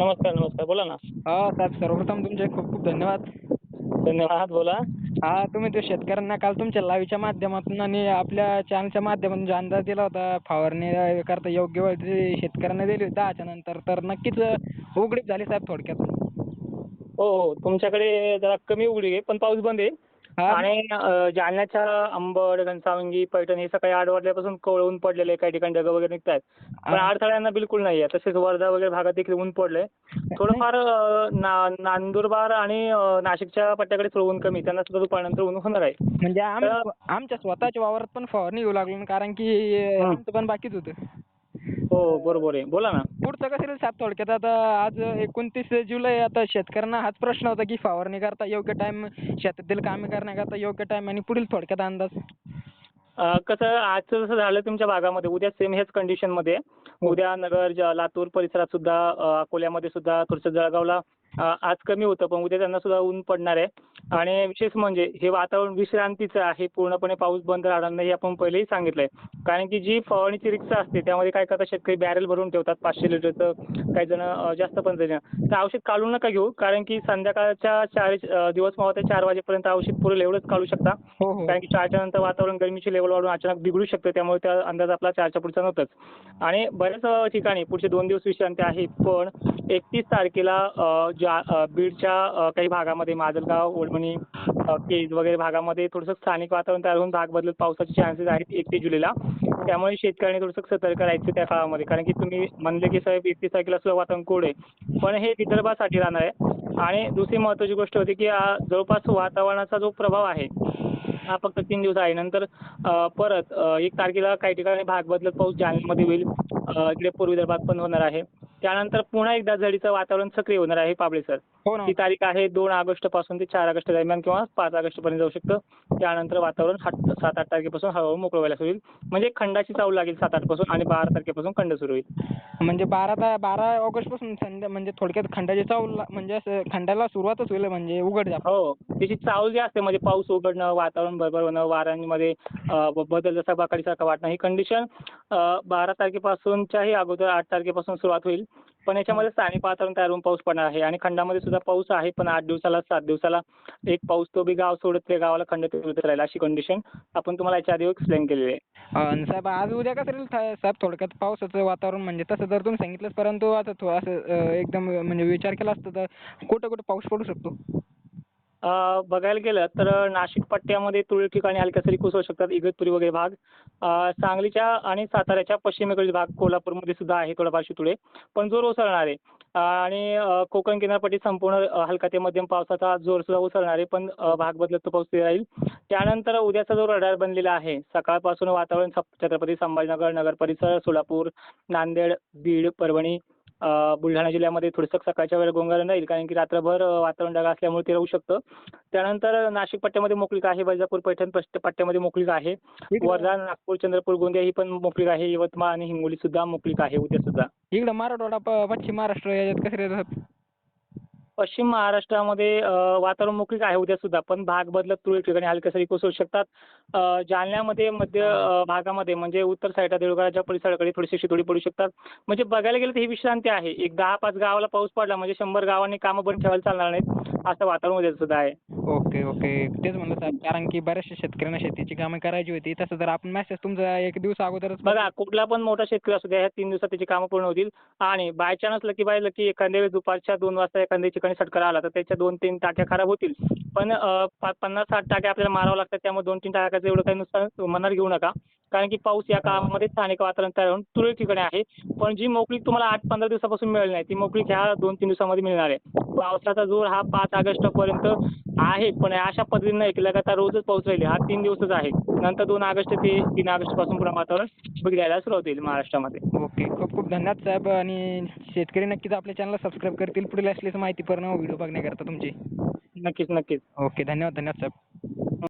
नमस्कार नमस्कार. बोला ना. हा साहेब सर्वप्रथम तुमचे खूप खूप धन्यवाद. धन्यवाद बोला. हा तुम्ही ते शेतकऱ्यांना काल तुमच्या लाईव्हच्या माध्यमातून आणि आपल्या चॅनलच्या माध्यमातून जो अंदाज दिला होता फवारणी करता योग्य वेळ जी शेतकऱ्यांना दिली होती दहाच्या नंतर तर नक्कीच उघडीप झाली साहेब थोडक्यात. हो हो. तुमच्याकडे जरा कमी उघडी आहे पण पाऊस बंद आहे. आणि जालन्याच्या अंबड घनसावंगी पैठण हे सकाळी आठ वाजल्यापासून कवळ ऊन पडलेलं आहे काही ठिकाणी ढगं वगैरे निघत आहेत पण. अडथळ्यांना बिलकुल नाही आहे तसेच वर्धा वगैरे भागात देखील ऊन पडलंय. थोडंफार नांदुरबार आणि नाशिकच्या पट्ट्याकडे थोडं ऊन कमी. त्यांना सुद्धा दुपारनंतर ऊन होणार आहे. म्हणजे आमच्या स्वतःच्या वावरात पण फवारणी घेऊ लागलो ना, कारण की. आमचं पण बाकीच होतं. हो बरोबर आहे. बोला ना. पुढचं कसं राहील साहेब थोडक्यात आता आज एकोणतीस जुलै आता शेतकऱ्यांना हाच प्रश्न होता की फवारणी करता योग्य टाइम शेतातील कामे करण्याकरता योग्य टाइम आणि पुढील थोडक्यात अंदाज? अं, कसं आजचं जसं झालं तुमच्या भागामध्ये उद्या सेम हेच कंडिशनमध्ये. उद्या नगर ज- लातूर परिसरात सुद्धा अं, अकोल्यामध्ये सुद्धा थोडंसं जळगावला आज कमी होतं पण उद्या त्यांना सुद्धा ऊन पडणार आहे. आणि विशेष म्हणजे हे वातावरण विश्रांतीचं आहे पूर्णपणे पाऊस बंद राहणार नाही हे आपण पहिलेही सांगितलंय. कारण की जी फवारणीची रिक्षा असते त्यामध्ये काय करतात शेतकरी? बॅरल भरून ठेवतात पाचशे लिटरचं काही जण जास्त पण देणार तर औषध काढू नका घेऊ कारण की संध्याकाळच्या चार दिवस मावळते चार वाजेपर्यंत औषध पुरेल एवढंच काढू शकता. हो हो. कारण की चारच्या नंतर वातावरण गरमीची लेवल वाढून अचानक बिघडू शकतं त्यामुळे त्या अंदाज आपला चारच्या पुढचा नव्हताच. आणि बऱ्याच ठिकाणी पुढचे दोन दिवस विश्रांती आहे पण एकतीस तारखेला ज्या बीडच्या काही भागामध्ये माजलगाव ओळमणी केज वगैरे भागामध्ये थोडंसं स्थानिक वातावरण तयार होऊन भाग बदलत पावसाचे चान्सेस आहेत एकतीस जुलैला. त्यामुळे शेतकऱ्यांनी थोडंसं सतर्क राहायचं त्या काळामध्ये. कारण की तुम्ही म्हणले की साहेब एकतीस तारखेला सुद्धा वातावरण कोड आहे. पण हे विदर्भासाठी राहणार आहे. आणि दुसरी महत्त्वाची गोष्ट होती की जवळपास वातावरणाचा जो प्रभाव आहे हा फक्त तीन दिवस आहे. नंतर परत एक तारखेला काही ठिकाणी भाग बदलत पाऊस जालन्यामध्ये होईल. इकडे पूर्व विदर्भात पण होणार आहे. त्यानंतर पुन्हा एकदा झडीचं वातावरण सक्रिय होणार आहे पाबळे सर हो ना. ती तारीख आहे दोन ऑगस्टपासून ते चार ऑगस्ट दरम्यान किंवा पाच ऑगस्ट पर्यंत जाऊ शकतं. त्यानंतर वातावरण सात सात आठ तारखेपासून हळूहळू मोकळं व्हायला सुरू होईल. म्हणजे खंडाची चावल लागेल सात आठपासून आणि बारा तारखेपासून खंड सुरू होईल. म्हणजे बारा ता बारा ऑगस्टपासून संध्या म्हणजे थोडक्यात खंडाची चावल म्हणजे असं खंडाला सुरुवातच होईल म्हणजे उघड जा. हो. त्याची चावल जी असते म्हणजे पाऊस उघडणं वातावरण बरोबर होणं वाऱ्यांमध्ये अ, ब- बदल जसा बाकाडीसारखा वाटणं ही कंडिशन बारा तारखेपासूनच्याही अगोदर आठ तारखेपासून सुरुवात होईल. पण याच्यामध्ये स्थानिक वातावरण तयार होऊन पाऊस पडणार आहे. आणि खंडामध्ये सुद्धा पाऊस आहे पण आठ दिवसाला सात दिवसाला एक पाऊस तो बी गाव सोडत ते गावाला खंड फिरत राहील अशी कंडिशन आपण तुम्हाला याच्या आधी एक्सप्लेन केलेली आहे. साहेब आज उद्या कसं राहील? साहेब थोडक्यात पावसाचं वातावरण म्हणजे तसं जर तुम्ही सांगितलंच परंतु आता असं अं, एकदम म्हणजे विचार केला असता तर कुठं कुठं पाऊस पडू शकतो? बघायला गेलं तर नाशिक पट्ट्यामध्ये तुरळक ठिकाणी हलक्या सरी कोसळू शकतात. इगतपुरी वगैरे भाग. सांगलीच्या आणि साताऱ्याच्या पश्चिमेकडील भाग कोल्हापूरमध्ये सुद्धा आहे थोडाफार शितुळे. पण जोर ओसरणार. आहे आणि कोकण किनारपट्टी संपूर्ण हलका ते मध्यम पावसाचा जोर सुद्धा ओसरणार आहे पण भाग बदलत तो पाऊस राहील. त्यानंतर उद्याचा जो रडार बनलेला आहे सकाळपासून वातावरण छत्रपती संभाजीनगर नगर परिसर सोलापूर नांदेड बीड परभणी बुलढाणा जिल्ह्यामध्ये थोडंसं सकाळच्या वेळेला गोंगारण राहील कारण की रात्रभर वातावरण ढगाळ असल्यामुळे ते राहू शकतं. त्यानंतर नाशिक पट्ट्यामध्ये मोकळीक आहे वैजापूर पैठण पट्ट्यामध्ये मोकळीक आहे. वर्धा नागपूर चंद्रपूर गोंदिया ही पण मोकळीक आहे. यवतमाळ आणि हिंगोली सुद्धा मोकळीक आहे उद्या सुद्धा इकडं मराठवाडा प- पश्चिम महाराष्ट्र याच्यात कसं राहतात? पश्चिम महाराष्ट्रामध्ये वातावरण मोकळीक आहे उद्या सुद्धा पण भाग बदलत तुरळक ठिकाणी हलक्या सरी कोसळू शकतात. जालन्यामध्ये मध्य भागामध्ये म्हणजे उत्तर साईडला देऊळगावच्या परिसराकडे थोडीशी शितोडी पडू शकतात. म्हणजे बघायला गेलं तर ही विश्रांती आहे. एक दहा पाच गावाला पाऊस पडला म्हणजे शंभर गावांनी कामं बंद ठेवायला चालणार नाहीत असं वातावरण उद्या सुद्धा आहे. Okay okay. तेच म्हणलं साहेब कारण की बऱ्याचशा शेतकऱ्यांना शेतीची कामं करायची होती. तसं जर आपण मॅसेज तुमचा एक दिवस अगोदरच बघा कुठला पण मोठा शेतकरी असू द्या ह्या तीन दिवसात त्याची कामं पूर्ण होतील. आणि by chance lucky by lucky एखाद्या वेळेस दुपारच्या दोन वाजता एखाद्या ठिकाणी सटकार आला तर त्याच्या दोन तीन टाक्या खराब होतील. पण पन्नास साठ टाक्या आपल्याला मारावं लागतात त्यामुळे दोन तीन टाक्याचं एवढं काही नुकसान मनात घेऊ नका. कारण की पाऊस या काळामध्ये स्थानिक वातावरण तयार होऊन तुरळक ठिकाणी आहे. पण जी मोकळीक तुम्हाला आठ पंधरा दिवसापासून मिळेल नाही ती मोकळीक ह्या दोन तीन दिवसामध्ये मिळणार आहे. पावसाचा जोर हा पाच ऑगस्टपर्यंत आहे पण अशा पद्धतीने नाही की लगातार रोजच पाऊस राहील हा तीन दिवसच आहे. नंतर दोन ऑगस्ट ते तीन ऑगस्टपासून पुन्हा वातावरण बिघडायला सुरुवात होईल महाराष्ट्रामध्ये. ओके खूप खूप धन्यवाद साहेब आणि शेतकरी नक्कीच आपल्या चॅनलला सबस्क्राईब करतील. पुढील असलेच माहिती पूर्ण व्हिडिओ बघण्याकरता तुमची. नक्कीच नक्कीच. ओके धन्यवाद धन्यवाद साहेब.